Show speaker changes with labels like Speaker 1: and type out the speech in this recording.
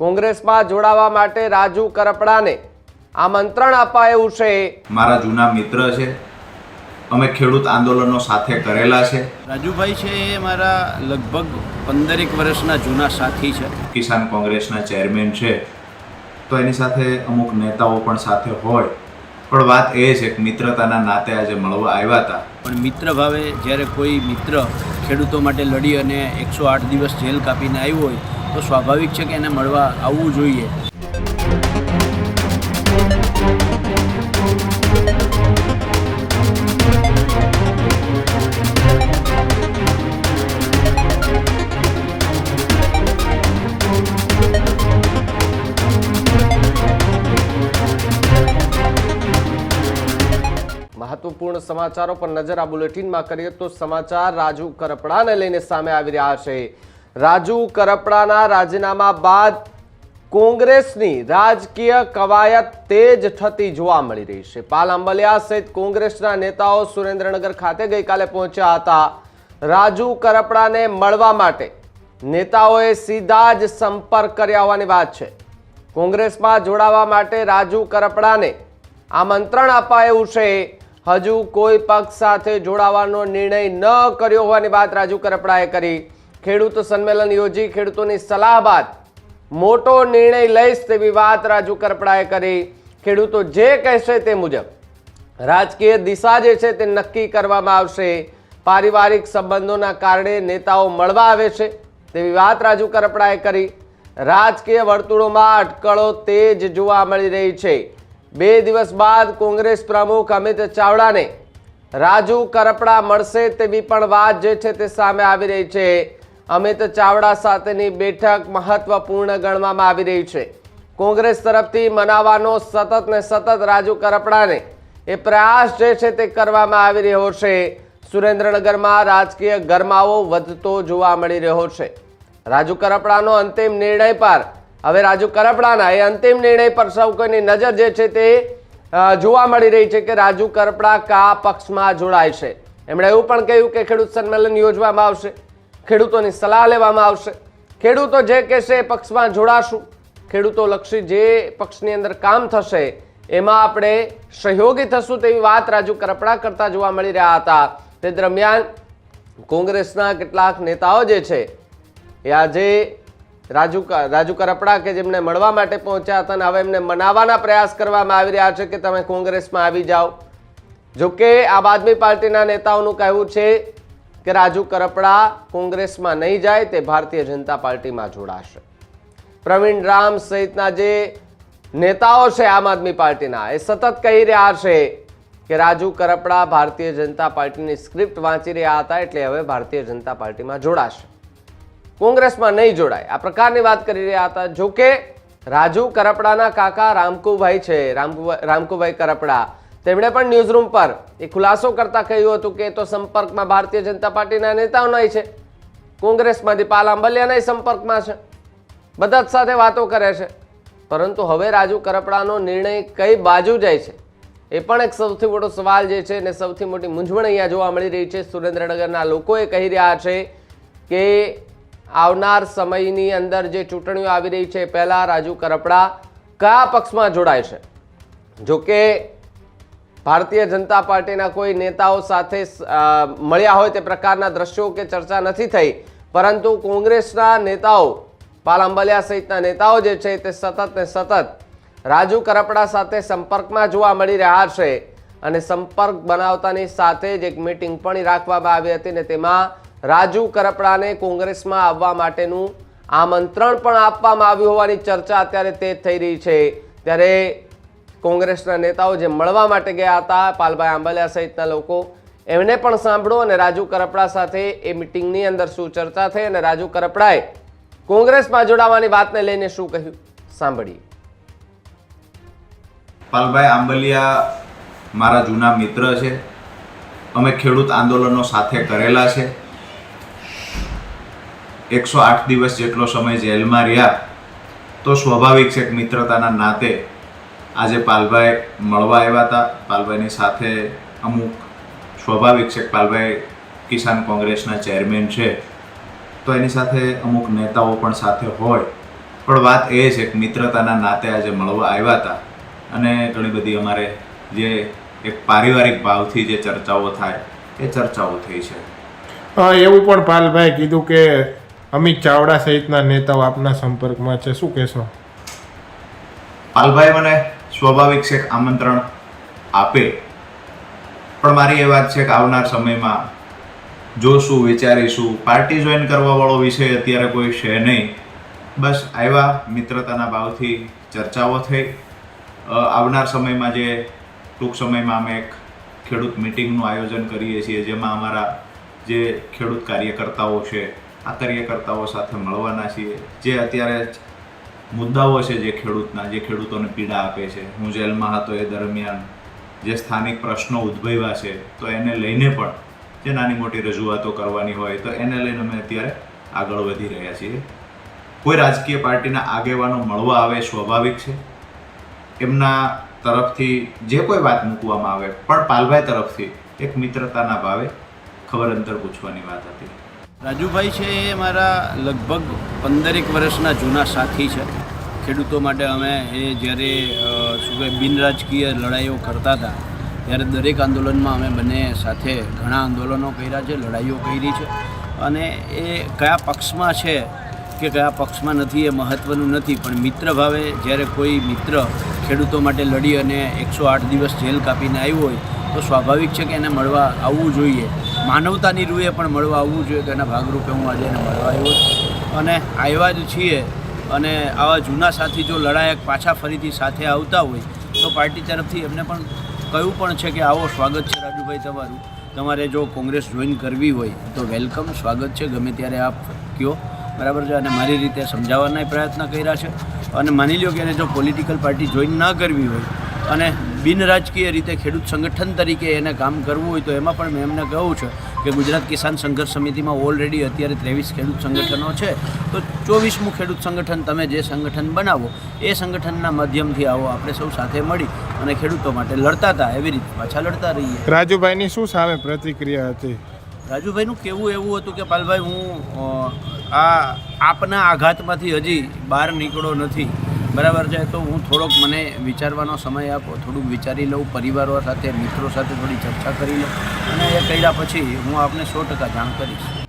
Speaker 1: કોંગ્રેસમાં જોડાવા માટે રાજુ કરપડાને આમંત્રણ અપાયું છે.
Speaker 2: મારા જૂના મિત્ર છે. અમે ખેડૂત આંદોલનો સાથે કરેલા છે.
Speaker 3: રાજુભાઈ છે એ મારા લગભગ પંદરેક વર્ષના જૂના સાથી છે.
Speaker 2: કિસાન કોંગ્રેસના ચેરમેન છે. તો એની સાથે અમુક નેતાઓ પણ સાથે હોય. પણ વાત એ છે કે મિત્રતાના નાતે આજે મળવા આવ્યા હતા.
Speaker 3: પણ મિત્ર ભાવે જ્યારે કોઈ મિત્ર ખેડૂતો માટે લડી અને એકસો આઠ દિવસ જેલ કાપીને આવ્યો હોય તો સ્વાભાવિક છે કે એને મળવા આવવું જોઈએ.
Speaker 1: મહત્વપૂર્ણ સમાચારો પર નજર આ બુલેટિનમાં કરીએ તો સમાચાર રાજુ કરપડાને લઈને સામે આવી રહ્યા છે. રાજુ કરપડાના રાજીનામા બાદ કોંગ્રેસની રાજકીય કવાયત તેજ થતી જોવા મળી રહી છે. પાલ આંબલિયા સહિત કોંગ્રેસના નેતાઓ સુરેન્દ્રનગર ખાતે ગઈકાલે પહોંચ્યા હતા. રાજુ કરપડાને મળવા માટે નેતાઓએ સીધા જ સંપર્ક કર્યા હોવાની વાત છે. કોંગ્રેસમાં જોડાવા માટે રાજુ કરપડાને આમંત્રણ અપાયું છે. હજુ કોઈ પક્ષ સાથે જોડાવાનો નિર્ણય ન કર્યો હોવાની વાત રાજુ કરપડાએ કરી. ખેડૂત સંમેલન યોજી ખેડૂતોની સલાહ બાદ મોટો નિર્ણય લઈશ તેવી વાત રાજુ કરપડાએ કરી. ખેડૂતો જે કહેશે તે મુજબ રાજકીય દિશા જે છે તે નક્કી કરવામાં આવશે. પારિવારિક સંબંધોના કારણે નેતાઓ મળવા આવે છે તેવી વાત રાજુ કરપડાએ કરી. રાજકીય વર્તુળોમાં અટકળો તેજ જોવા મળી રહી છે. બે દિવસ બાદ કોંગ્રેસ પ્રમુખ અમિત ચાવડાને રાજુ કરપડા મળશે તેવી પણ વાત જે છે તે સામે આવી રહી છે. અમિત ચાવડા સાથેની બેઠક મહત્વપૂર્ણ ગણવામાં આવી રહી છે. કોંગ્રેસ તરફથી મનાવવાનો સતત ને સતત રાજુ કરપડાને એ પ્રયાસ જે છે તે કરવામાં આવી રહ્યો છે. સુરેન્દ્રનગરમાં રાજકીય ગરમાવો વધતો જોવા મળી રહ્યો છે. રાજુ કરપડાનો અંતિમ નિર્ણય પર, હવે રાજુ કરપડાના એ અંતિમ નિર્ણય પર સૌ કોઈની નજર જે છે તે જોવા મળી રહી છે કે રાજુ કરપડા કા પક્ષમાં જોડાય છે. એમણે એવું પણ કહ્યું કે ખેડૂત સંમેલન યોજવામાં આવશે. ખેડૂતોની સલાહ લેવામાં આવશે. ખેડૂતો જે કહેશે એ પક્ષમાં જોડાશું. ખેડૂતો લક્ષી જે પક્ષની અંદર કામ થશે, એમાં આપણે સહયોગી થશું તેવી વાત રાજુ કરપડા કરતા જોવા મળી રહ્યા હતા. તે દરમિયાન કોંગ્રેસના કેટલાક નેતાઓ જે છે, એ આજે રાજુ રાજુ કરપડા કે જેમને મળવા માટે પહોંચ્યા હતા અને હવે એમને મનાવવાના પ્રયાસ કરવામાં આવી રહ્યા છે કે તમે કોંગ્રેસમાં આવી જાઓ. જોકે આમ આદમી પાર્ટીના નેતાઓનું કહેવું છે કે રાજુ કરપડા કોંગ્રેસમાં નહીં જાય તે ભારતીય જનતા પાર્ટીમાં જોડાશે. પ્રવીણ રામ સહિતના જે નેતાઓ છે આમ આદમી પાર્ટીના, એ સતત કહી રહ્યા છે કે રાજુ કરપડા ભારતીય જનતા પાર્ટીની સ્ક્રિપ્ટ વાંચી રહ્યા હતા એટલે હવે ભારતીય જનતા પાર્ટીમાં જોડાશે. કોંગ્રેસમાં નહીં જોડાય. આ પ્રકારની વાત કરી રહ્યા હતા. જો કે રાજુ કરપડાના કાકા રામકુભાઈ છે રામકુભાઈ રામકુભાઈ કરપડા તેમણે પણ ન્યૂઝરૂમ પર એ ખુલાસો કરતા કહ્યું હતું કે તો સંપર્કમાં ભારતીય જનતા પાર્ટીના નેતાઓ નહીં છે. કોંગ્રેસમાંથી પાલ આંબલિયાના સંપર્કમાં છે. બધા જ સાથે વાતો કરે છે. પરંતુ હવે રાજુ કરપડાનો નિર્ણય કઈ બાજુ જાય છે? એ પણ એક સૌથી મોટો સવાલ જે છે ને સૌથી મોટી મૂંઝવણ અહીંયા જોવા મળી રહી છે. સુરેન્દ્રનગરના લોકોએ કહી રહ્યા છે કે આવનાર સમયની અંદર જે ચૂંટણીઓ આવી રહી છે પહેલાં રાજુ કરપડા કયા પક્ષમાં જોડાય છે? જો કે ભારતીય જનતા પાર્ટીના કોઈ નેતાઓ સાથે મળ્યા હોય તે પ્રકારના દ્રશ્યો કે ચર્ચા નથી થઈ. પરંતુ કોંગ્રેસના નેતાઓ, પાલ અંબલિયા સહિતના નેતાઓ જે છે તે સતત ને સતત રાજુ કરપડા સાથે સંપર્કમાં જોવા મળી રહ્યા છે. અને સંપર્ક બનાવતાની સાથે જ એક મીટિંગ પણ રાખવામાં આવી હતી ને તેમાં રાજુ કરપડાને કોંગ્રેસમાં આવવા માટેનું આમંત્રણ પણ આપવામાં આવ્યું હોવાની ચર્ચા અત્યારે તે થઈ રહી છે. ત્યારે કોંગ્રેસના નેતાઓ જે મળવા માટે ગયા હતા, પાલભાઈ આંબલિયા સહિતના લોકો, એમને પણ સાંભળો અને રાજુ કરપડા સાથે એ મિટિંગની અંદર શું ચર્ચા થઈ અને રાજુ કરપડાએ કોંગ્રેસમાં જોડાવાની વાતને લઈને શું કહ્યું? સાંભળીએ.
Speaker 2: પાલભાઈ આંબલિયા મારા જૂના મિત્ર છે. અમે ખેડૂત આંદોલનો સાથે કરેલા છે. એકસો આઠ દિવસ જેટલો સમય જેલમાં રહ્યા, તો સ્વાભાવિક છે મિત્રતાના નાતે આજે પાલભાઈ મળવા આવ્યા હતા. પાલભાઈની સાથે અમુક સ્વાભાવિક છે પાલભાઈ કિસાન કોંગ્રેસના ચેરમેન છે. તો એની સાથે અમુક નેતાઓ પણ સાથે હોય. પણ વાત એ છે કે મિત્રતાના નાતે આજે મળવા આવ્યા હતા. અને ઘણી બધી અમારે જે એક પારિવારિક ભાવથી જે ચર્ચાઓ થાય એ ચર્ચાઓ થઈ છે.
Speaker 4: એવું પણ પાલભાઈ કીધું કે અમિત ચાવડા સહિતના નેતાઓ આપના સંપર્કમાં છે. શું કહેશો?
Speaker 2: પાલભાઈ મને સ્વાભાવિક છે કે આમંત્રણ આપે. પણ મારી એ વાત છે કે આવનાર સમયમાં જોશું, વિચારીશું. પાર્ટી જોઈન કરવાવાળો વિષય અત્યારે કોઈ છે નહીં. બસ આવ્યા, મિત્રતાના ભાવથી ચર્ચાઓ થઈ. આવનાર સમયમાં જે ટૂંક સમયમાં અમે એક ખેડૂત મિટિંગનું આયોજન કરીએ છીએ, જેમાં અમારા જે ખેડૂત કાર્યકર્તાઓ છે, આ કાર્યકર્તાઓ સાથે મળવાના છીએ. જે અત્યારે મુદ્દાઓ છે જે ખેડૂતના, જે ખેડૂતોને પીડા આપે છે. હું જેલમાં હતો એ દરમિયાન જે સ્થાનિક પ્રશ્નો ઉદ્ભવ્યા છે, તો એને લઈને પણ જે નાની મોટી રજૂઆતો કરવાની હોય, તો એને લઈને અમે અત્યારે આગળ વધી રહ્યા છીએ. કોઈ રાજકીય પાર્ટીના આગેવાનો મળવા આવે સ્વાભાવિક છે. એમના તરફથી જે કોઈ વાત મૂકવામાં આવે, પણ પાલભાઈ તરફથી એક મિત્રતાના ભાવે ખબર અંતર પૂછવાની વાત હતી.
Speaker 3: રાજુભાઈ છે એ મારા લગભગ પંદરેક વર્ષના જૂના સાથી છે. ખેડૂતો માટે અમે એ જ્યારે શું કહે બિનરાજકીય લડાઈઓ કરતા હતા, ત્યારે દરેક આંદોલનમાં અમે બંને સાથે ઘણા આંદોલનો કર્યા છે, લડાઈઓ કરી છે. અને એ કયા પક્ષમાં છે કે કયા પક્ષમાં નથી એ મહત્ત્વનું નથી, પણ મિત્ર ભાવે જ્યારે કોઈ મિત્ર ખેડૂતો માટે લડી અને એકસો આઠ દિવસ જેલ કાપીને આવ્યો હોય, તો સ્વાભાવિક છે કે એને મળવા આવવું જોઈએ. માનવતાની રૂએ પણ મળવા આવવું જોઈએ તો એના ભાગરૂપે હું આજે એને મળવા આવ્યો છું. અને આવ્યા જ છીએ અને આવા જૂના સાથી જો લડાયક પાછા ફરીથી સાથે આવતા હોય, તો પાર્ટી તરફથી એમને પણ કહ્યું પણ છે કે આવો સ્વાગત છે રાજુભાઈ તમારું. તમારે જો કોંગ્રેસ જોઈન કરવી હોય, તો વેલકમ, સ્વાગત છે, ગમે ત્યારે આપ કયો. બરાબર છે, અને મારી રીતે સમજાવવાના પ્રયત્ન કર્યા છે. અને માની લો કે એને જો પોલિટિકલ પાર્ટી જોઈન ન કરવી હોય, અને બિનરાજકીય રીતે ખેડૂત સંગઠન તરીકે એને કામ કરવું હોય તો એમાં પણ મેં એમને કહું છે કે ગુજરાત કિસાન સંઘર્ષ સમિતિમાં ઓલરેડી અત્યારે ત્રેવીસ ખેડૂત સંગઠનો છે. તો ચોવીસમું ખેડૂત સંગઠન તમે જે સંગઠન બનાવો એ સંગઠનના માધ્યમથી આવો આપણે સૌ સાથે મળી અને ખેડૂતો માટે લડતા હતા એવી રીતે પાછા લડતા રહીએ.
Speaker 4: રાજુભાઈની શું સામે પ્રતિક્રિયા હતી?
Speaker 3: રાજુભાઈનું કેવું એવું હતું કે પાલભાઈ હું આ આપના આઘાતમાંથી હજી બહાર નીકળો નથી. બરાબર છે? તો હું થોડોક મને વિચારવાનો સમય આપો. થોડુંક વિચારી લઉં, પરિવારો સાથે, મિત્રો સાથે થોડી ચર્ચા કરી લઉં અને એ કર્યા પછી હું આપને સો ટકા જાણ કરીશ.